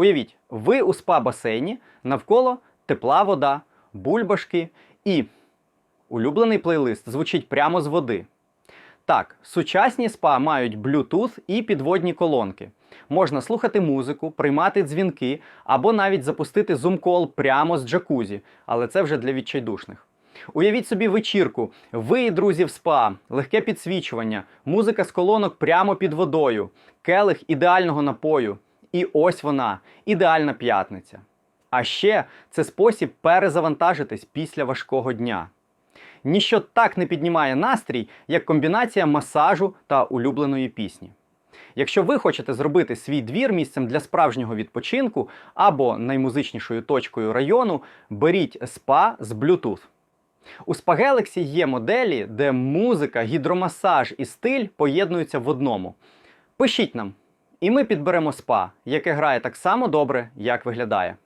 Уявіть, ви у спа-басейні, навколо тепла вода, бульбашки і улюблений плейлист звучить прямо з води. Так, сучасні спа мають Bluetooth і підводні колонки. Можна слухати музику, приймати дзвінки або навіть запустити зум-кол прямо з джакузі, але це вже для відчайдушних. Уявіть собі вечірку, ви друзі в спа, легке підсвічування, музика з колонок прямо під водою, келих ідеального напою. І ось вона, ідеальна п'ятниця. А ще це спосіб перезавантажитись після важкого дня. Ніщо так не піднімає настрій, як комбінація масажу та улюбленої пісні. Якщо ви хочете зробити свій двір місцем для справжнього відпочинку або наймузичнішою точкою району, беріть спа з Bluetooth. У Spa Galaxy є моделі, де музика, гідромасаж і стиль поєднуються в одному. Пишіть нам, і ми підберемо спа, яке грає так само добре, як виглядає.